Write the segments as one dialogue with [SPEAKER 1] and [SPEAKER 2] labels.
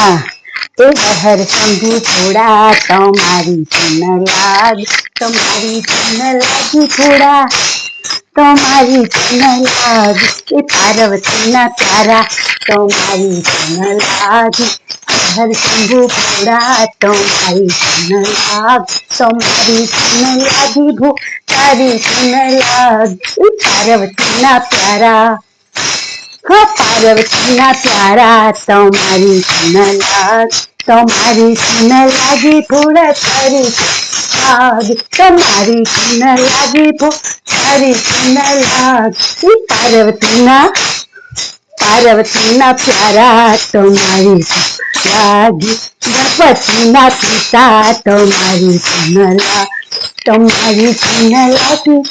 [SPEAKER 1] હા એ હર શંભુ થોડા તમારી ચન લાગ તમારી ચન લાગી થોડા તમારી ચન લાગ એ પાર્વતીના તારા તમારી ચન લાગ હર શંભુ થોડા તમારી ચન લાગ તમારી ચન લાગી ભૂ તારી ચન લાગ એ પાર્વતીના પ્યારા હા પાર્વતીના પ્યારા, તમારી તમારી સુન લાગી થોડા તારી તમારી સુન લાગી તારી ચન લાગ. પાર્વતીના પાર્વતીના પ્યારા, તમારી લાગી. ગણપતિના પિતા, તમારી સુન લાગ, તમારી સુન લાગી.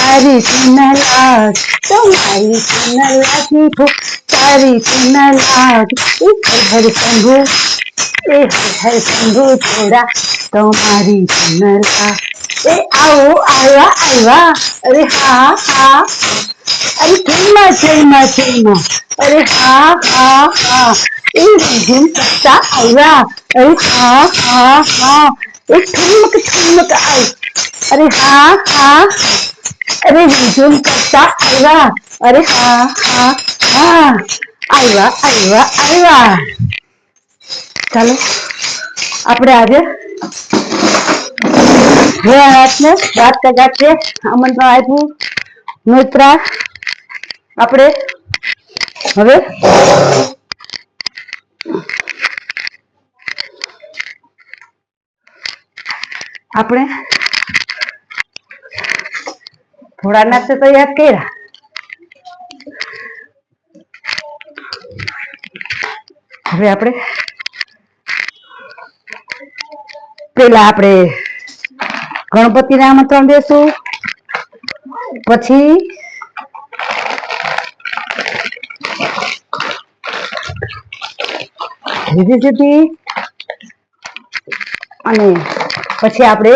[SPEAKER 1] તારી ચન લાગ તમારી ચન લાગી ભો તારી ચન લાગ એ હર શંભુ એ હર શંભુ થોડા તમારી ચન લાગ એ આવો આવ્યા આવ્યા અરે હા હા અરે કેમાં જયમાં જયમાં અરે હા હા હા એ રીઝન કરતા આવ્યા અરે હા હા હા એ ઠુમક ઠુમક આવી અરે હા હા અરે રીઝન કરતા આવ્યા અરે હા હા હા આવ્યા આવ્યા આવ્યા ચાલો આપણે આજે ભોળાનાથને ગાતે ગાતે આમંત્રણ આપ્યું નોતરા આપણે હવે આપણે ભોળાનાથ તો યાદ કર્યા? હવે આપણે પેલા આપણે ગણપતિને આમંત્રણ દેશું. પછી રીધી સીધી અને પછી આપણે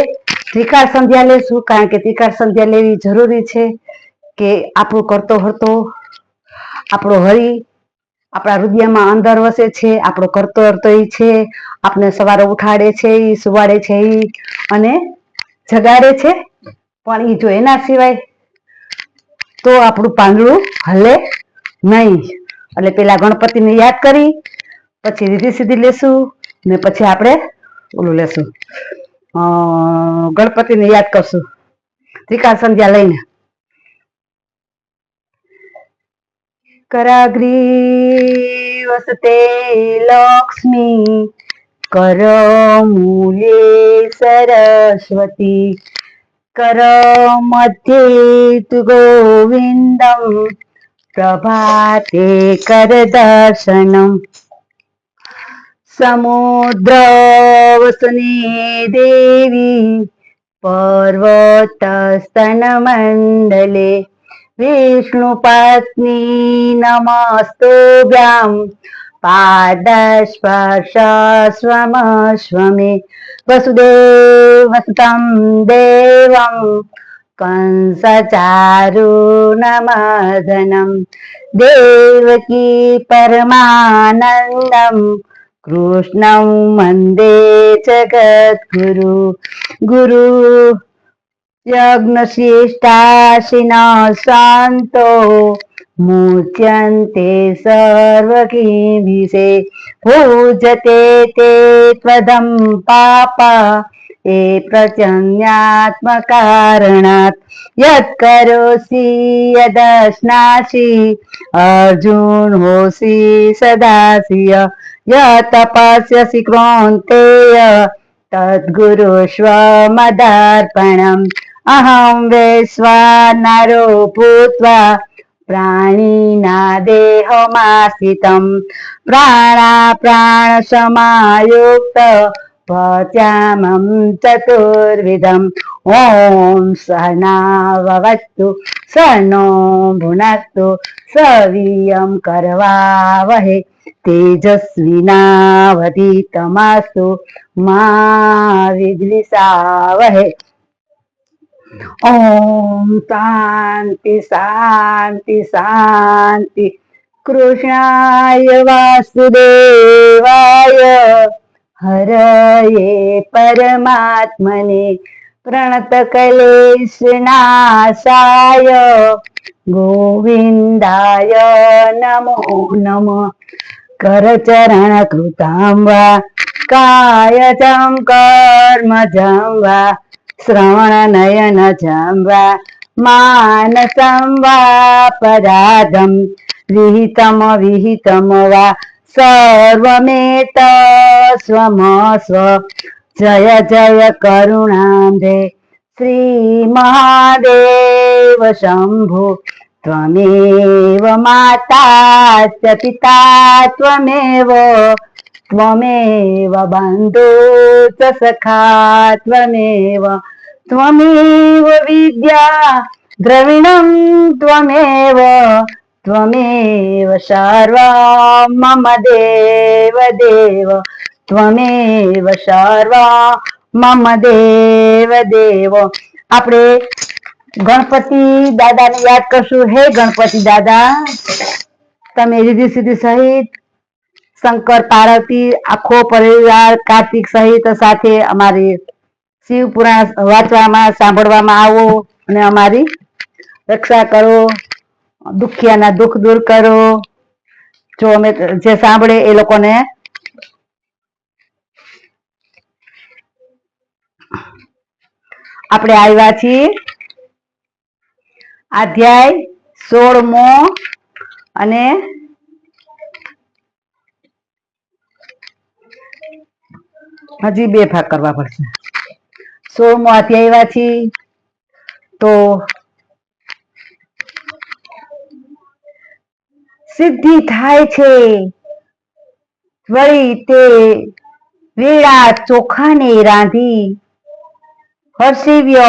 [SPEAKER 1] ત્રિકાળ સંધ્યા લેશું, કારણ કે ત્રિકાળ સંધ્યા લેવી જરૂરી છે કે આપણું કરતો હતો આપણો હરી આપણા હૃદયમાં અંદર વસે છે, આપણો કરતો હરતો ઈ છે આપણે સવારે ઉઠાડે છે એ સુવાડે છે એ અને જગાડે છે, પણ એ જો એના સિવાય તો આપણું પાંદડું હલે નહીં. એટલે પેલા ગણપતિને યાદ કરી, પછી રીધી સીધી લેશું, ને પછી આપણે ઓલું લેશું. ગણપતિને યાદ કરશું ત્રિકાળ સંધ્યા લઈને કરાગ્રી વસતે લક્ષ્મી કર મૂલે સરસ્વતી કર મધ્યે તુ ગોવિંદમ પ્રભાતે કર દર્શનમ समुद्रवसने देवी पर्वतस्तनमण्डले। विष्णुपत्नी नमस्तुभ्यां पादस्पर्शस्वमस्वमे वसुदेवसुतं देवं। कंसचारुणमदनं देवकी परमानन्दं कृष्णं मन्दे जगद्गुरु। गुरु यज्ञशिष्टाशिनः शान्तो मुच्यन्ते सर्वकिविषे पूजते ते त्वदं पापा ये प्रचन्यात्मकारणात् यत्करोषि यदश्नासि अर्जुन होसि सदासि यतपस्यसि क्रोन्तेय तद्गुरुष्वमदार्पणम् अहं वैश्वानरो भूत्वा प्राणिना देहमाश्रितं प्राणाप्राणसमायुक्त पच्यामं चतुर्विधम् ॐ सहनाववतु स नो भुनक्तु सवीयं करवावहे तेजस्विनावधितमास्तु मा विद्विषावहे। ॐ शांति शांति शांति कृष्णाय वासुदेवाय। हरये परमात्मने प्रणतकलेशनाशाय। गोविंदाय नमो नमः। કરચરણ કૃતામ વા કાયજમ કર્મજમ વા શ્રવણ નયન જમ વા માનસં વા પરાધમ વિહિતમ વિહિતમ વા સર્વમેત સ્વમસ્વ જય જય કરુણાંધે શ્રી મહાદેવ શંભુ ત્વમેવ માતા ચ પિતા ત્વમેવ ત્વમેવ બંધુ ચ સખા ત્વમેવ त्वमेव विद्या द्रविणं त्वमेव त्वमेव सर्वा मम देव देव ત્વમેવ સર્વા મમ દેવ દેવ આપણે ગણપતિ દાદાને યાદ કરશું. હે ગણપતિ દાદા, તમે રીધી સીધી સહિત, શંકર, પાર્વતી, આખો પરિવાર કાર્તિક સહિત સાથે અમારી શિવ પુરાણ વાંચવામાં, સાંભળવામાં આવો અને અમારી રક્ષા કરો, દુખિયાના દુઃખ દૂર કરો. જો અમે જે સાંભળે એ લોકોને આપણે આવ્યા છીએ. અધ્યાય સોળમો અને હજી બે ભાગ કરવા પડશે. સોળમો અધ્યાય છીએ તો સિદ્ધિ થાય છે, વળી તે વેળા ચોખાને રાંધી હર્ષિવ્ય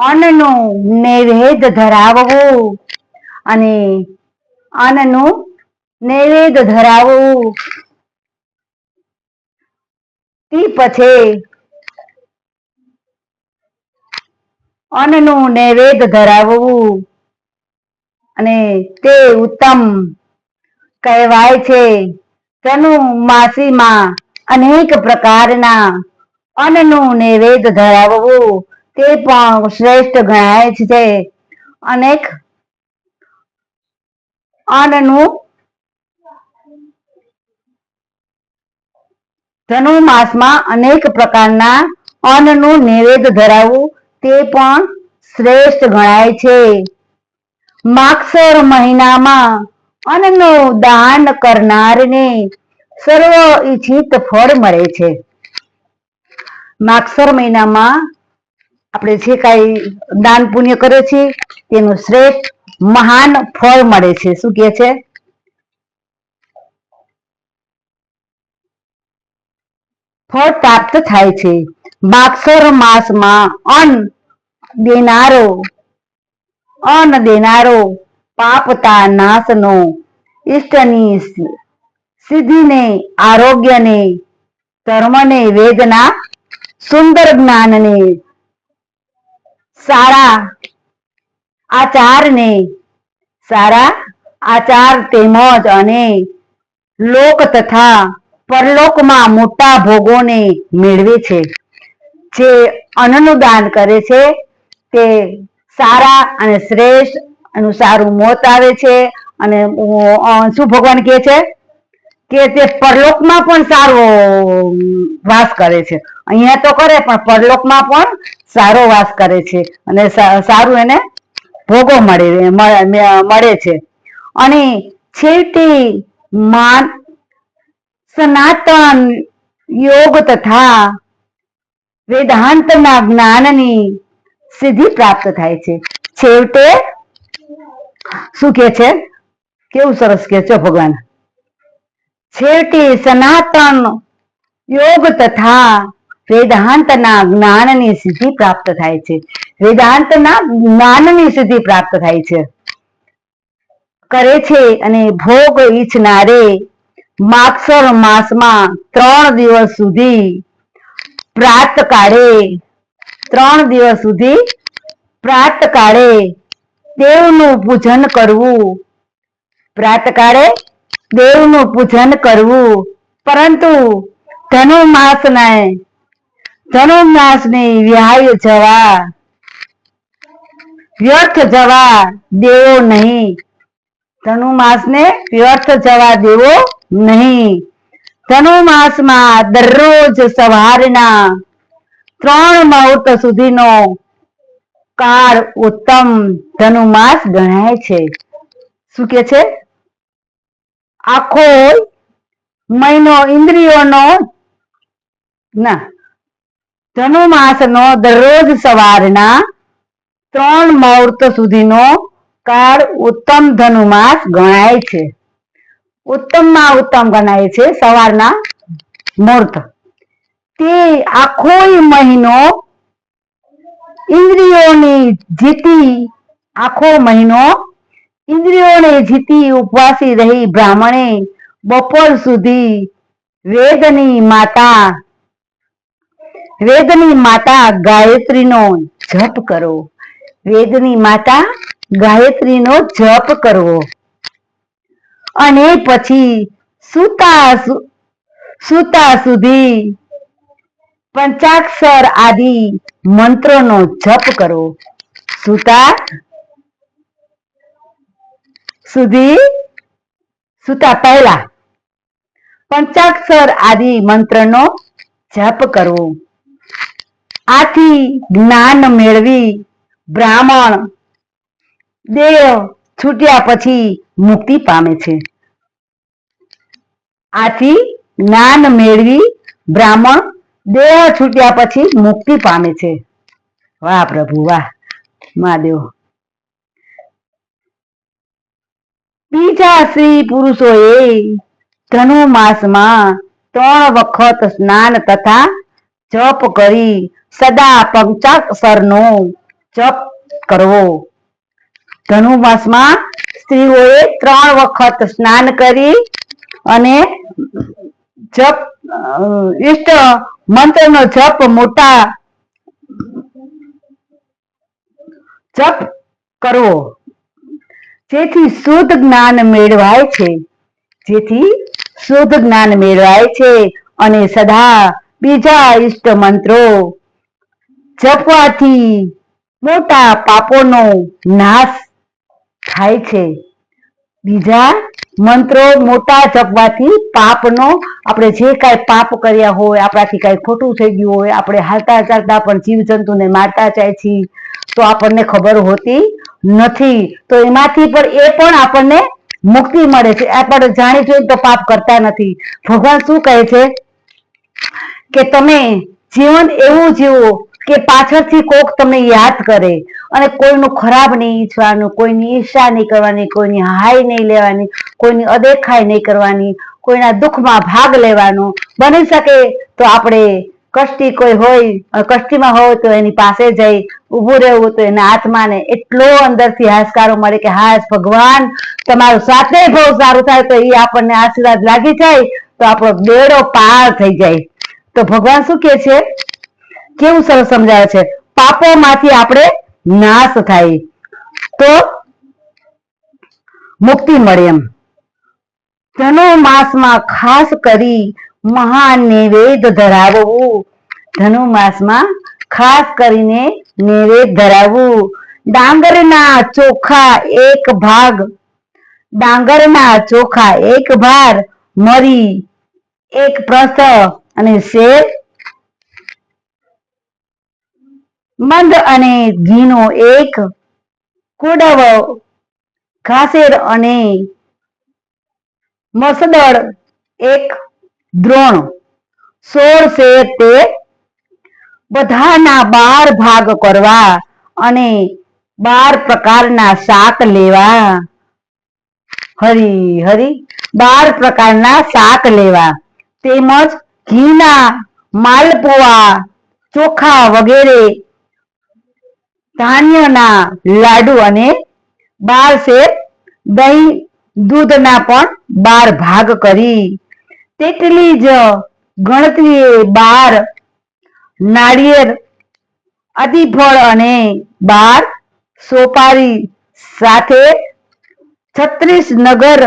[SPEAKER 1] અન્નનું નૈવેદ્ય ધરાવવું. અને અન્નનું નૈવેદ્ય ધરાવવું. તે પછી અન્નનું નૈવેદ્ય ધરાવવું. અને તે ઉત્તમ કહેવાય છે તેનું માસીમાં અનેક પ્રકારના અન્નનું નૈવેદ્ય ધરાવવું. તે પણ શ્રેષ્ઠ ગણાય છે. અનેક અન્નનું માસમાં અનેક પ્રકારના અન્નનું નૈવેદ્ય ધરાવવું તે પણ શ્રેષ્ઠ ગણાય છે. માગસર મહિનામાં અન્નનું દાન કરનારને સર્વ ઈચ્છિત ફળ મળે છે. માગસર મહિનામાં આપણે જે કાંઈ દાન પુણ્ય કરે છે, તેનું શ્રેષ્ઠ મહાન ફળ મળે છે. શું કે છે? ફળ પ્રાપ્ત થાય છે. માગસર માસમાં અન્ન દેનારો અન્ન દેનારો પાપતા નાશનો. ઈષ્ટની સિદ્ધિને, આરોગ્યને ધર્મને વેદના, સુંદર જ્ઞાનને સારા આચારને, સારા આચાર તેમજ અને લોક તથા પરલોકમાં મોટા ભોગોને મેળવે છે. જે અન્નનું દાન કરે છે, તે સારા અને શ્રેષ્ઠ એનું સારું મોત આવે છે અને શું ભગવાન કહે છે? કે તે પરલોકમાં પણ સારો વાસ કરે છે. અહીંયા તો કરે, પણ પરલોકમાં પણ સારો વાસ કરે છે અને સારું એને ભોગો મળે મળે છે. અને છેવટે માન, સનાતન યોગ તથા વેદાંતના જ્ઞાનની સિદ્ધિ પ્રાપ્ત થાય છે. છેવટે શું કે છે? કેવું સરસ કે છે ભગવાન? છેવટે સનાતન યોગ તથા વેદાંતના જ્ઞાનની સિદ્ધિ પ્રાપ્ત થાય છે. વેદાંતના જ્ઞાનની સિદ્ધિ પ્રાપ્ત થાય છે. કરે છે અને ભોગ ઈચ્છનારે માગસર માસમાં ત્રણ દિવસ સુધી પ્રાત કાળે, ત્રણ દિવસ સુધી પ્રાત કાળે દેવનું પૂજન કરવું. પ્રાત કાળે દેવનું પૂજન કરવું. પરંતુ ધનુર્માસને ધનુર્માસની વિહાય જવા. વ્યર્થ જવા દેવો નહીં. ધનુમાસને વ્યર્થ જવા દેવો નહીં. ધનુમાસમાં દરરોજ સવારના ત્રણ મુહૂર્ત સુધીનો કાળ ઉત્તમ ધનુમાસ ગણાય છે. શું કે છે? આખો મહિનો ઇન્દ્રિયોનો ના ધનુમાસનો દરરોજ સવારના ત્રણ મુહૂર્ત સુધીનો કાળ ઉત્તમ ધનુમાસ ગણાય છે. ઉત્તમમાં ઉત્તમ ગણાય છે સવારના મુહૂર્ત. તે આખો મહિનો ઇન્દ્રિયોની જીતી આખો મહિનો ઇન્દ્રિયોને જીતી ઉપવાસી રહી બ્રાહ્મણે બપોર સુધી વેદની માતા વેદની માતા ગાયત્રીનો જપ કરો વેદની માતા ગાયત્રીનો જપ કરવો. અને પછી સુતા સુતા સુધી પંચાક્ષર આદિ મંત્રનો જપ કરવો. સુતા સુધી, સુતા પહેલા પંચાક્ષર આદિ મંત્રનો જપ કરવો. આથી જ્ઞાન મેળવી બ્રાહ્મણ દેહ છૂટ્યા પછી મુક્તિ પામે છે. આથી જ્ઞાન મેળવી બ્રાહ્મણ દેહ છૂટ્યા પછી મુક્તિ પામે છે. વાહ પ્રભુ, વાહ. મહાદેવ. બીજા સ્ત્રી પુરુષોએ ધનુમાસમાં ત્રણ વખત સ્નાન તથા જપ કરી સદા પંચાક્ષરનો જપ કરવો. ધનુમાસમાં સ્ત્રીઓએ ત્રણ વખત સ્નાન કરી અને જપ અ, ઈષ્ટ મંત્રનો જપ મોટા જપ કરવો. જેથી શુદ્ધ જ્ઞાન મેળવાય છે. જેથી શુદ્ધ જ્ઞાન મેળવાય છે અને સદા બીજા ઈષ્ટ મંત્રો જપવાથી મોટા પાપોનો નાશ થાય છે. બીજા મંત્રો મોટા જપવાથી પાપનો, આપણે જે કાંઈ પાપ કર્યા હોય, આપણાથી કાંઈ ખોટું થઈ ગયું હોય, આપણે હાલતા ચાલતા પણ જીવજંતુને મારતા જાય છીએ, તો આપણને ખબર હોતી નથી. તો એમાંથી પણ એ પણ આપણને મુક્તિ મળે છે. આપણે જાણી જોઈને તો પાપ કરતા નથી. ભગવાન શું કહે છે? કે તમે જીવન એવું જીવો કે પાછળથી કોક તમને યાદ કરે. અને કોઈનું ખરાબ નહીં ઈચ્છવાનું, કોઈની ઈર્ષા નહીં કરવાની, કોઈની હાય નહીં લેવાની, કોઈની અદેખાઈ નહીં કરવાની, કોઈના દુઃખમાં ભાગ લેવાનો. બની શકે તો આપણે કષ્ટી કોઈ હોય કષ્ટીમાં હોય તો એની પાસે જઈ ઊભું રહેવું તો એના આત્માને એટલો અંદરથી હાશકારો મળે કે હાશ ભગવાન તમારું સાથે બહુ સારું થાય તો એ આપણને આશીર્વાદ લાગી જાય તો આપણો બેડો પાર થઈ જાય. તો ભગવાન શું કે છે? કેવું સરસ સમજાવે છે? પાપોમાંથી આપણે નાશ થાય. તો મુક્તિ મળે એમ. ધનુમાસમાં ખાસ કરી મહાનૈવેદ ધરાવવું. ધનુમાસમાં ખાસ કરીને નિવેદ ધરાવવું. ડાંગરના ચોખા એક ભાગ. ડાંગરના ચોખા એક ભાર. મરી એક પ્રસ અને શેર મંદ અને ઘીનો એક કુડવ, ઘાસેર અને મસદળ એક દ્રોણ. સોળ શેર તે બધાના બાર ભાગ કરવા અને બાર પ્રકારના શાક લેવા. હરી હરી, બાર પ્રકારના શાક લેવા. તેમજ ઘીના માલપુઆ, ચોખા વગેરે ધાન્યના લાડુ અને બાર શેર દહીં દૂધના પણ બાર ભાગ કરી. તેટલી જ ગણતરીએ બાર નાળિયેર, અતિફળ અને બાર સોપારી સાથે છત્રીસ નગર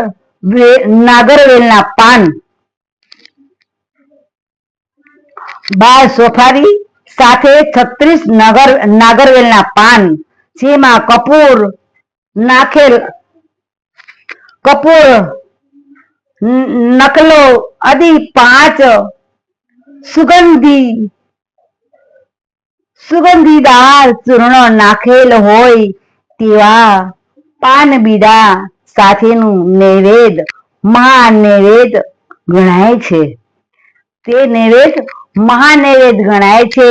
[SPEAKER 1] નાગરવેલના પાન, બાર સોફારી સાથે છત્રીસ નગર, નાગરવેલના પાન, જેમાં કપૂર નાખેલ, કપૂર નકલો આદિ પાંચ સુગંધી, સુગંધીદાર ચૂર્ણ નાખેલ હોય તેવા પાન બીડા સાથેનું નૈવેદ, મહાનૈવેદ ગણાય છે. તે નૈવેદ મહાનૈવેદ ગણાય છે.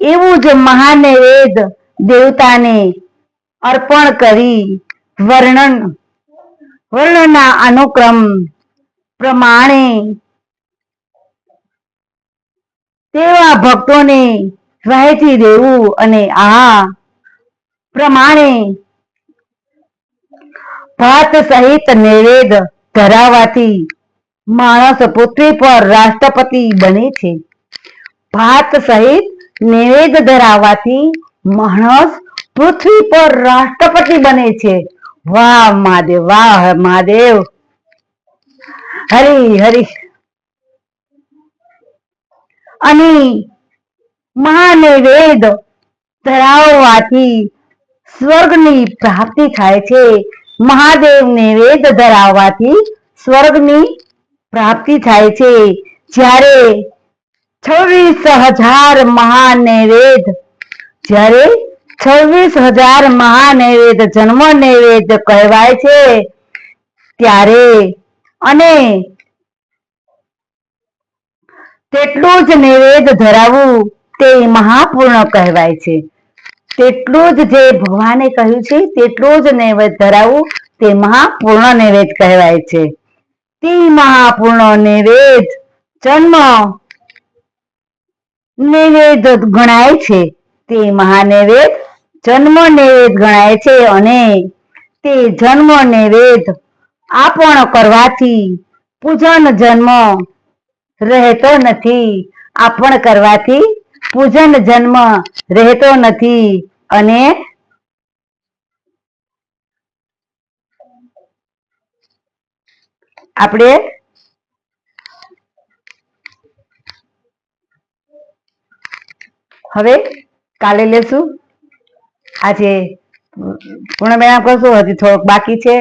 [SPEAKER 1] એવું જ મહાનૈવેદ દેવતાને અર્પણ કરી વર્ણન, વર્ણના અનુક્રમ પ્રમાણે તેવા ભક્તોને વહેંચી દેવું અને આ પ્રમાણે ભાત સહિત નૈવેદ ધરાવવાથી માણસ પૃથ્વી પર રાષ્ટ્રપતિ બને છે. ભાત સહિત નિવેદ ધરાવવાથી માણસ પૃથ્વી પર રાષ્ટ્રપતિ બને છે. વાહ મહાદેવ વાહ મહાદેવ. હરી હરી. અને મહાનિવેદ ધરાવવાથી સ્વર્ગની પ્રાપ્તિ થાય છે. મહાદેવ નિવેદ ધરાવવાથી સ્વર્ગની પ્રાપ્તિ થાય છે. જ્યારે છવ્વીસ હજાર મહાનૈવેદ જ્યારે છવ્વીસ હજાર મહાનૈવેદ જન્મ નૈવેદ કહેવાય છે, ત્યારે અને તેટલું જ નૈવેદ ધરાવવું તે મહાપૂર્ણ કહેવાય છે. તેટલું જ જે ભગવાને કહ્યું છે, તેટલું જ નૈવેદ ધરાવવું તે મહાપૂર્ણ નૈવેદ કહેવાય છે. તે મહાપૂર્ણ નૈવેદ જન્મ નૈવેદ ગણાય છે. તે મહાનૈવેદ જન્મ નૈવેદ ગણાય છે અને તે જન્મ નૈવેદ આપણ કરવાથી પૂજન જન્મ રહેતો નથી. આપણ કરવાથી પૂજન જન્મ રહેતો નથી અને આપણે હવે કાલે લેશું. આજે પૂર્ણ મેળાપ કરશું, હજી થોડોક બાકી છે.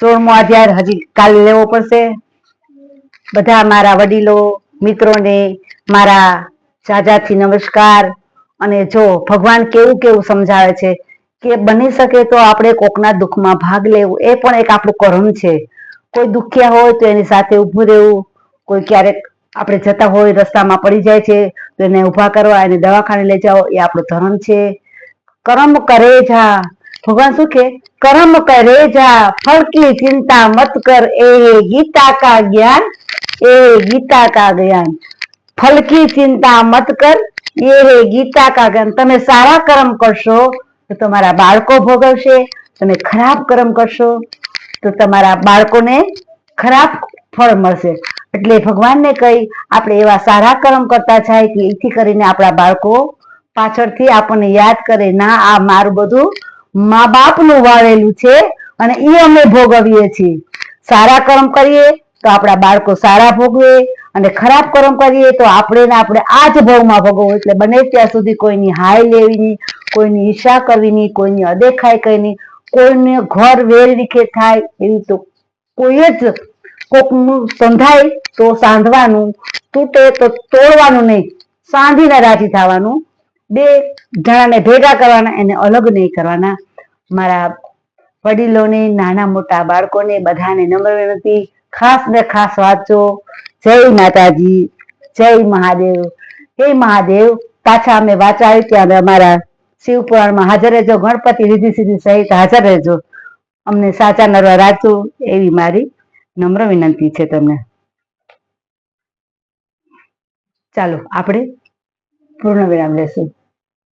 [SPEAKER 1] સોળમો અધ્યાય, હજી કાલે લેવો પડશે. બધા મારા વડીલો, મિત્રોને, મારા સાજાથી નમસ્કાર. અને જો ભગવાન કેવું કેવું સમજાવે છે કે બની શકે તો આપણે કોકના દુઃખમાં ભાગ લેવું. એ પણ એક આપણું કર્મ છે. કોઈ દુખ્યા હોય તો એની સાથે ઊભું રહેવું. કોઈ ક્યારેક આપણે જતા હોય, રસ્તામાં પડી જાય છે, તો એને ઊભા કરવા, એને દવાખાને લઈ જાઓ, એ આપણો ધર્મ છે. કર્મ કરે જા. ભગવાન શું કે? કર્મ કરે જા. ફળકી ચિંતા મત કર. એ ગીતા કા જ્ઞાન, એ ગીતા કા જ્ઞાન. ફલકી ચિંતા મત કર. એ ગીતા કા જ્ઞાન. તમે સારા કર્મ કરશો. તો તમારા બાળકો ભોગવશે, તમે ખરાબ કર્મ કરશો, તો તમારા બાળકોને ખરાબ ફળ મળશે. એટલે ભગવાનને કહી, આપણે એવા સારા કર્મ કરતા જાય કે એથી કરીને આપણા બાળકો પાછળથી આપણને યાદ કરે, ના, આ મારું બધું મા બાપનું વાવેલું છે અને એ અમે ભોગવીએ છીએ. સારા કર્મ કરીએ તો આપણા બાળકો સારા ભોગવે અને ખરાબ કર્મ કરીએ તો આપણે આપણે આ જ ભાવમાં ભોગવવું. એટલે બને ત્યાં સુધી કોઈની હાય લેવી નહીં કોઈની ઈર્ષા કરવી નહીં, કોઈની અદેખાઈ નહીં, કોઈને ઘર વેર વિખેર થાય એવી તો કોઈ જ કોકનું સંધાય તો સાંધવાનું, તૂટે તો તોડવાનું નહીં, સાંધીને રાજી થવાનું. બે જણાને ભેગા કરવાના, એને અલગ નહીં કરવાના. મારા વડીલોને, નાના મોટા બાળકોને બધાને નમ્ર વિનંતી, ખાસ ને ખાસ વાંચો. જય માતાજી, જય મહાદેવ. હે મહાદેવ, પાછા અમે વાંચાયું ત્યાં અમારા શિવ પુરાણમાં હાજર રહેજો, ગણપતિ રીધિ સિદ્ધિ સહિત હાજર રહેજો. અમને સાચા નરવા રાજુ એવી મારી નમ્ર વિનંતી છે તમને. ચાલો, આપણે પૂર્ણ વિરામ લેશું.